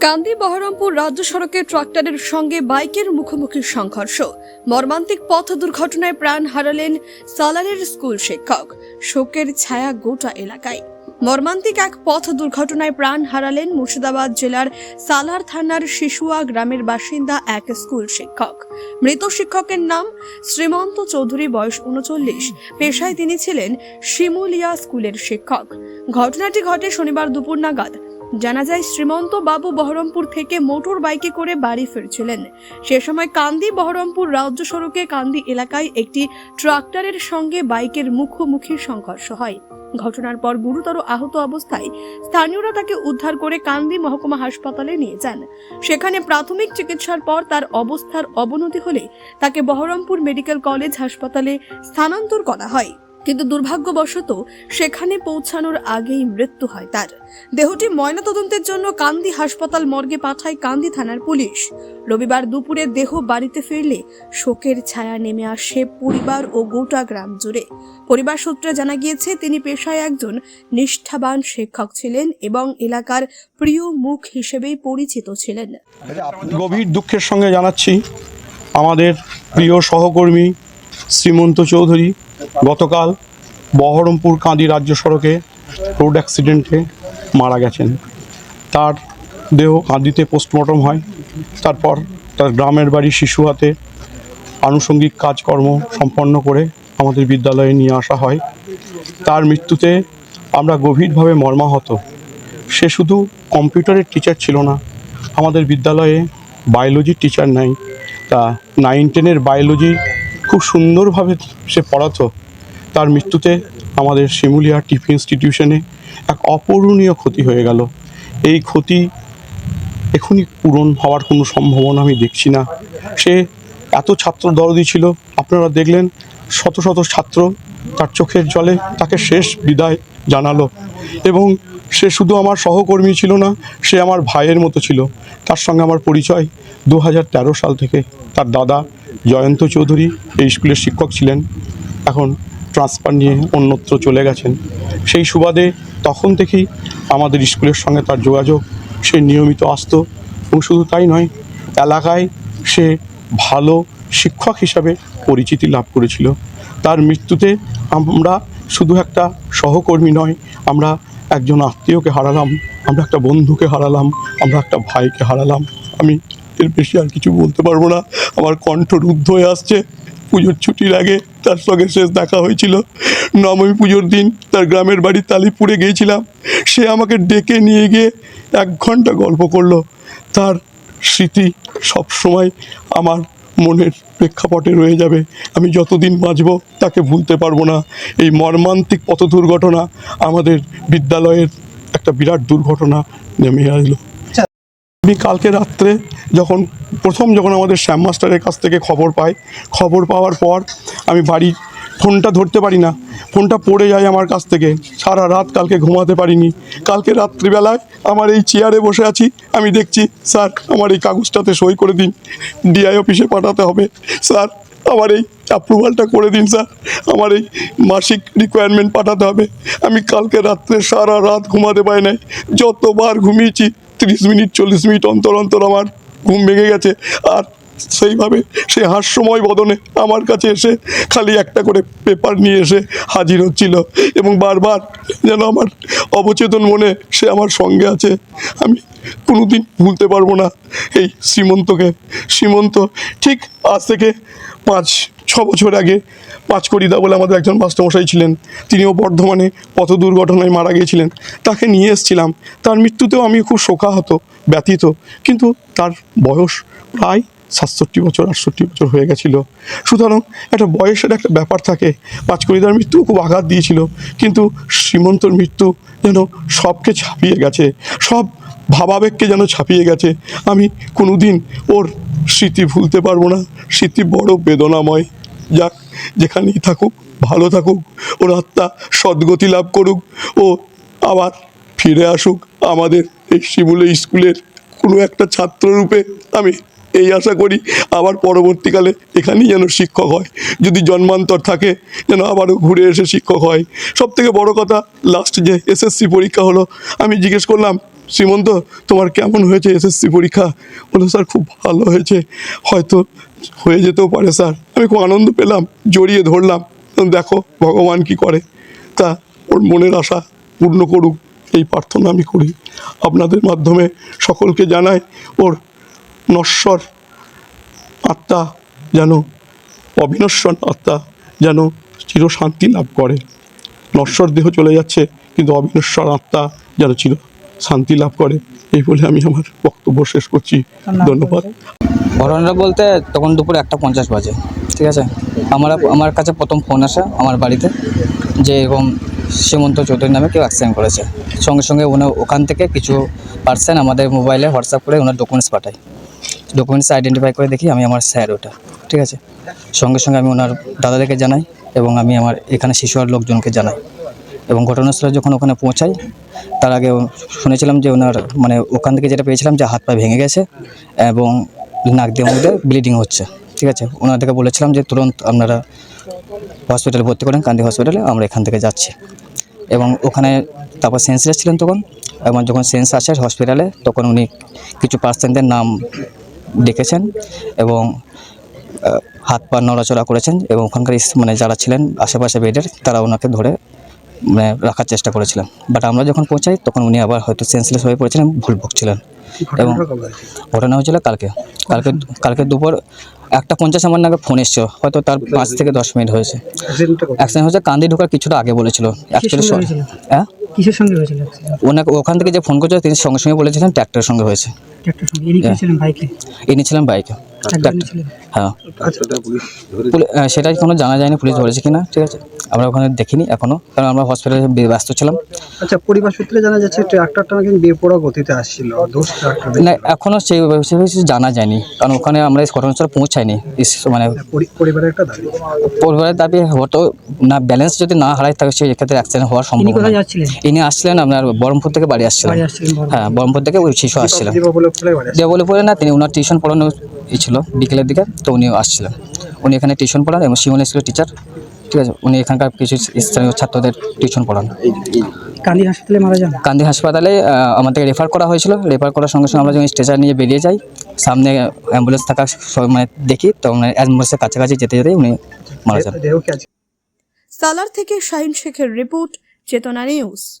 কান্দি বহরমপুর রাজ্য সড়কে ট্রাক্টরের সঙ্গে বাইকের মুখোমুখি সংঘর্ষ। মর্মান্তিক পথ দুর্ঘটনায় প্রাণ হারালেন সালারের স্কুল শিক্ষক। শোকের ছায়া গোটা এলাকায়। মর্মান্তিক এক পথ দুর্ঘটনায় প্রাণ হারালেন মুর্শিদাবাদ জেলার সালার থানার শিশুয়া গ্রামের বাসিন্দা এক স্কুল শিক্ষক। মৃত শিক্ষকের নাম শ্রীমন্ত চৌধুরী, বয়স উনচল্লিশ। পেশায় তিনি ছিলেন শিমুলিয়া স্কুলের শিক্ষক। ঘটনাটি ঘটে শনিবার দুপুর নাগাদ। জানা যায়, শ্রীমন্ত বাবু বহরমপুর থেকে মোটর বাইকে করে বাড়ি ফিরছিলেন। সে সময় কান্দি বহরমপুর রাজ্য সড়কে কান্দি এলাকায় একটি ট্রাক্টরের সঙ্গে বাইকের মুখোমুখি সংঘর্ষ হয়। ঘটনার পর গুরুতর আহত অবস্থায় স্থানীয়রা তাকে উদ্ধার করে কান্দি মহকুমা হাসপাতালে নিয়ে যান। সেখানে প্রাথমিক চিকিৎসার পর তার অবস্থার অবনতি হলে তাকে বহরমপুর মেডিকেল কলেজ হাসপাতালে স্থানান্তর করা হয়। কিন্তু দুর্ভাগ্যবশত সেখানে পৌঁছানোর আগেই মৃত্যু হয় তার। দেহটি ময়নাতদন্তের জন্য কান্দি হাসপাতাল মর্গে পাঠায় কান্দি থানার পুলিশ। রবিবার দুপুরে দেহ বাড়িতে ফিরলে শোকের ছায়া নেমে আসে পরিবার ও গোটা গ্রাম জুড়ে। পরিবার সূত্রে জানা গিয়েছে, তিনি পেশায় একজন নিষ্ঠাবান শিক্ষক ছিলেন এবং এলাকার প্রিয় মুখ হিসেবেই পরিচিত ছিলেন। গভীর দুঃখের সঙ্গে জানাচ্ছি, আমাদের প্রিয় সহকর্মী শ্রীমন্ত চৌধুরী গতকাল বহরমপুর কাঁদি রাজ্য সড়কে রোড অ্যাক্সিডেন্টে মারা গেছেন। তার দেহ কাঁদিতে পোস্টমর্টম হয়। তারপর তার গ্রামের বাড়ি শিশু হাতে আনুষঙ্গিক কাজকর্ম সম্পন্ন করে আমাদের বিদ্যালয়ে নিয়ে আসা হয়। তার মৃত্যুতে আমরা গভীরভাবে মর্মাহত। সে শুধু কম্পিউটারের টিচার ছিল না, আমাদের বিদ্যালয়ে বায়োলজির টিচার নাই। তা নাইন টেনের বায়োলজি খুব সুন্দরভাবে সে পড়াতো। তার মৃত্যুতে আমাদের শিমুলিয়া টিফ ইনস্টিটিউশনে এক অপূরণীয় ক্ষতি হয়ে গেল। এই ক্ষতি এখনই পূরণ হওয়ার কোনো সম্ভাবনা আমি দেখছি না। সে এত ছাত্র দরদি ছিল, আপনারা দেখলেন, শত শত ছাত্র তার চোখের জলে তাকে শেষ বিদায় জানালো। এবং সে শুধু আমার সহকর্মী ছিল না, সে আমার ভাইয়ের মতো ছিল। তার সঙ্গে আমার পরিচয় দু হাজার তেরো সাল থেকে তার দাদা জয়ন্ত চৌধুরী এই স্কুলের শিক্ষক ছিলেন। এখন ট্রান্সফার নিয়ে অন্যত্র চলে গেছেন। সেই সুবাদে তখন থেকেই আমাদের স্কুলের সঙ্গে তার যোগাযোগ, সে নিয়মিত আসতো এবং শুধু তাই নয়, এলাকায় সে ভালো শিক্ষক হিসাবে পরিচিতি লাভ করেছিল। তার মৃত্যুতে আমরা শুধু একটা সহকর্মী নয়, আমরা একজন আত্মীয়কে হারালাম, আমরা একটা বন্ধুকে হারালাম, আমরা একটা ভাইকে হারালাম। আমি এর বেশি আর কিছু বলতে পারব না। আমার কণ্ঠ রুদ্ধ হয়ে আসছে। পুজোর ছুটির আগে তার সঙ্গে শেষ দেখা হয়েছিল। নবমী পুজোর দিন তার গ্রামের বাড়ি তালিপুরে গিয়েছিলাম। সে আমাকে ডেকে নিয়ে গিয়ে এক ঘণ্টা গল্প করল। তার স্মৃতি সবসময় আমার মনের প্রেক্ষাপটে রয়ে যাবে। আমি যতদিন বাঁচব তাকে ভুলতে পারব না। এই মর্মান্তিক পথ দুর্ঘটনা আমাদের বিদ্যালয়ের একটা বিরাট দুর্ঘটনা নেমে আসলো। আমি কালকে রাত্রে যখন, প্রথম যখন আমাদের শ্যাম মাস্টারের কাছ থেকে খবর পাই, খবর পাওয়ার পর আমি বাড়ি, ফোনটা ধরতে পারি না। ফোনটা পড়ে যায় আমার কাছ থেকে। সারা রাত কালকে ঘুমাতে পারিনি। কালকে রাত্রিবেলায় আমার এই চেয়ারে বসে আছি। আমি দেখছি, স্যার, আমার এই কাগজটাতে সই করে দিন। ডিআই অফিসে পাঠাতে হবে। স্যার, আমার এই অ্যাপ্রুভালটা করে দিন, স্যার। আমার এই মাসিক রিকোয়ারমেন্ট পাঠাতে হবে। আমি কালকে রাত্রে সারা রাত ঘুমাতে পারি নাই। যতবার ঘুমিয়েছি তিরিশ মিনিট, চল্লিশ মিনিট অন্তর অন্তর আমার ঘুম ভেঙে গেছে। আর সেইভাবে সে হাস্যময় বদনে আমার কাছে এসে খালি একটা করে পেপার নিয়ে এসে হাজির হচ্ছিল এবং বারবার যেন আমার অবচেতন মনে সে আমার সঙ্গে আছে। আমি কোনোদিন ভুলতে পারব না এই শ্রীমন্তকে। শ্রীমন্ত, ঠিক আজ থেকে পাঁচ ছ বছর আগে পাঁচকড়িদা বলে আমাদের একজন মাস্টারমশাই ছিলেন। তিনিও বর্ধমানে পথ দুর্ঘটনায় মারা গিয়েছিলেন। তাকে নিয়ে এসেছিলাম। তার মৃত্যুতেও আমি খুব শোকাহত, ব্যথিত। কিন্তু তার বয়স প্রায় সাতষট্টি বছর, আটষট্টি বছর হয়ে গেছিল। সুতরাং একটা বয়সের একটা ব্যাপার থাকে। পাঁচকড়িদার মৃত্যু খুব আঘাত দিয়েছিল। কিন্তু শ্রীমন্তর মৃত্যু যেন সবকে ছাপিয়ে গেছে। সব ভাবাবেগকে যেন ছাপিয়ে গেছে। আমি কোনোদিন ওর স্মৃতি ভুলতে পারব না। স্মৃতি বড় বেদনাময়। যাক, যেখানেই থাকুক, ভালো থাকুক, ওর আত্মা সদ্গতি লাভ করুক, ও আবার ফিরে আসুক আমাদের এই শিমুলে স্কুলের কোনো একটা ছাত্ররূপে। আমি এই আশা করি আবার পরবর্তীকালে এখানেই যেন শিক্ষক হয়। যদি জন্মান্তর থাকে, যেন আবারও ঘুরে এসে শিক্ষক হয়। সব থেকে বড় কথা লাস্ট যে এসএসসি পরীক্ষা হলো, আমি জিজ্ঞেস করলাম, শ্রীমন্ত, তোমার কেমন হয়েছে এসএসসি পরীক্ষা? বলল, স্যার, খুব ভালো হয়েছে। হয়তো হয়ে যেতেও পারে স্যার। আমি খুব আনন্দ পেলাম জড়িয়ে ধরলাম। দেখো ভগবান কি করে। তা ওর মনের আশা পূর্ণ করুক এই প্রার্থনা আমি করি। আপনাদের মাধ্যমে সকলকে জানাই ওর নশ্বর আত্মা যেন অবিনশ্বর আত্মা যেন চিরশান্তি লাভ করে। নশ্বর দেহ চলে যাচ্ছে কিন্তু অবিনশ্বর আত্মা যেন চির শান্তি লাভ করে। এই বলে আমি আমার বক্তব্য শেষ করছি। ধন্যবাদ। ঘটনাটা বলতে তখন দুপুর একটা পঞ্চাশ বাজে, ঠিক আছে? আমার আমার কাছে প্রথম ফোন আসে আমার বাড়িতে যে এরকম সীমন্ত চৌধুরী নামে কেউ অ্যাক্সিডেন্ট করেছে। সঙ্গে সঙ্গে ওনার ওখান থেকে কিছু পার্সেন আমাদের মোবাইলে হোয়াটসঅ্যাপ করে ওনার ডকুমেন্টস পাঠায়। ডকুমেন্টস আইডেন্টিফাই করে দেখি আমি আমার স্যার ওটা, ঠিক আছে? সঙ্গে সঙ্গে আমি ওনার দাদাদেরকে জানাই এবং আমি আমার এখানে শিশু আর লোকজনকে জানাই। এবং ঘটনাস্থলে যখন ওখানে পৌঁছাই, তার আগে শুনেছিলাম যে ওনার মানে ওখান থেকে যেটা পেয়েছিলাম যে হাত পা ভেঙে গেছে এবং নাক দিয়ে মুখ দিয়ে ব্লিডিং হচ্ছে ঠিক আছে? ওনাদেরকে বলেছিলাম যে তুরন্ত আপনারা হসপিটালে ভর্তি করেন কান্দি হসপিটালে আমরা এখান থেকে যাচ্ছি। এবং ওখানে তারপর সেন্সলেস ছিলেন তখন এবং যখন সেন্স আসে হসপিটালে তখন উনি কিছু পার্সেন্টের নাম ডেকেছেন এবং হাত পা নড়াচড়া করেছেন এবং ওখানকার মানে যারা ছিলেন আশেপাশে বেডের তারা ওনাকে ধরে মানে রাখার চেষ্টা করেছিলেন। বাট আমরা যখন পৌঁছাই তখন উনি আবার হয়তো সেন্সলেস হয়ে পড়েছিলেন ভুল বকছিলেন এবং ঘটনা হয়েছিল কালকে। কালকে কালকে দুপুর একটা পঞ্চাশ আমার নাকি ফোন এসছে হয়তো তার পাঁচ থেকে দশ মিনিট হয়েছে। অ্যাক্সিডেন্ট হয়েছে কান্দি ঢোকার কিছুটা আগে বলেছিল। অ্যাকচুয়ালি সঙ্গে হ্যাঁ? কিসের সঙ্গে হয়েছিল ওনাকে ওখান থেকে যে ফোন করেছিল তিনি সঙ্গে সঙ্গে বলেছিলেন ট্র্যাক্টরের সঙ্গে হয়েছে। ইনি ছিলেন বাইকে ছিলেন। হ্যাঁ। আচ্ছা পুলি- আহ, সেটা কোনো জানা যায়নি পুলিশ ধরেছে কিনা ঠিক আছে? আমরা ওখানে দেখিনি এখনও কারণ আমরা হসপিটালে ব্যস্ত ছিলাম। আচ্ছা পরিবার সূত্রে জানা যাচ্ছে ট্রাক্টরটা নাকি বেপরোয়া গতিতে আসছিল দোষ ট্রাক্টর না এখনও সেই কিছু জানা যায়নি কারণ ওখানে আমরা ঘটনাস্থলে পৌঁছাইনি। মানে পরিবারের একটা দাবি। পরিবারের দাবি হতো না ব্যালেন্স যদি না হারাই থাকে সেই ক্ষেত্রে অ্যাক্সিডেন্ট হওয়ার সম্ভাবনা ইনি আসছিলেন আপনার বহরমপুর থেকে বাড়ি আসছিলেন। হ্যাঁ বহরমপুর থেকে ওই শিশু আসছিলেন। দেবলীপুরে না তিনি ওনার টিউশন পড়ানো ছিল বিকেলের দিকে তো উনি আসছিলেন। উনি এখানে টিউশন পড়ান এবং শিমন স্কুলের টিচার ঠিক আছে উনি এখানকার কিছু স্থানীয় ছাত্রদের টিউশন পড়ান। কান্দি হাসপাতালে মারা যান? কান্দি হাসপাতালে আমাদেরকে রেফার করা হয়েছিল। রেফার করার সঙ্গে সঙ্গে আমরা যখন স্ট্রেচার নিয়ে বেরিয়ে যাই সামনে অ্যাম্বুলেন্স থাকা স- মানে দেখি তখন অ্যাম্বুলেন্সের কাছাকাছি যেতে যেতে উনি মারা যান। সালার থেকে শাহিন শেখের রিপোর্ট চেতনা নিউজ।